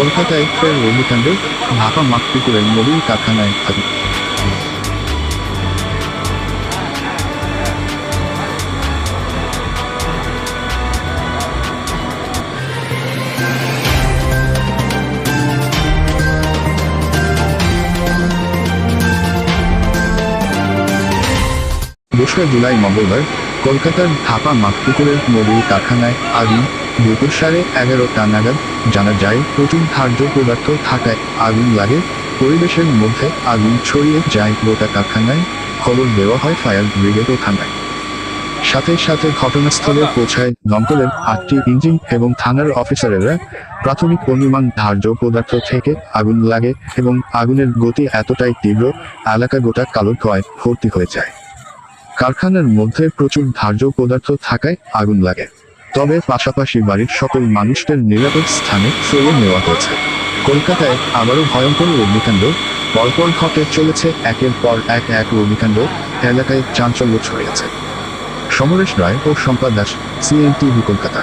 কলকাতায় ফের অগ্নিকাণ্ড ঢাকা মাতৃপুরের মোবিল কারখানায় আগুন দোসরা জুলাই মঙ্গলবার কলকাতার ঢাকা মাতপুকুরের মোবিল কারখানায় আগুন দুপুর সাড়ে এগারোটা নাগাদ জানা যায় প্রচুর ধার্য পদার্থ থাকায় আগুন লাগে। পরিবেশের মধ্যে আগুন ছড়িয়ে যায় গোটা কারখানায়। খবর দেওয়া হয় ফায়ার ব্রিগেড ও থানায়। সাথে সাথে ঘটনাস্থলে পৌঁছায় দমকলের আটটি ইঞ্জিন এবং থানার অফিসারেরা। প্রাথমিক অনুমান ধার্য পদার্থ থেকে আগুন লাগে এবং আগুনের গতি এতটাই তীব্র এলাকা গোটা কালো ধোঁয়ায় ভর্তি হয়ে যায়। কারখানার মধ্যে প্রচুর ধার্য পদার্থ থাকায় আগুন লাগে। তবে পাশাপাশি বাড়ির সকল মানুষদের নিরাপদ স্থানে ফেলে নেওয়া হয়েছে। কলকাতায় আবারও ভয়ঙ্কর অগ্নিকাণ্ড, পরপর ঘটে চলেছে একের পর এক এক অগ্নিকাণ্ড, এলাকায় চাঞ্চল্য ছড়িয়েছে। সমরেশ রায় ও শম্পা দাস সিএনটিভি কলকাতা।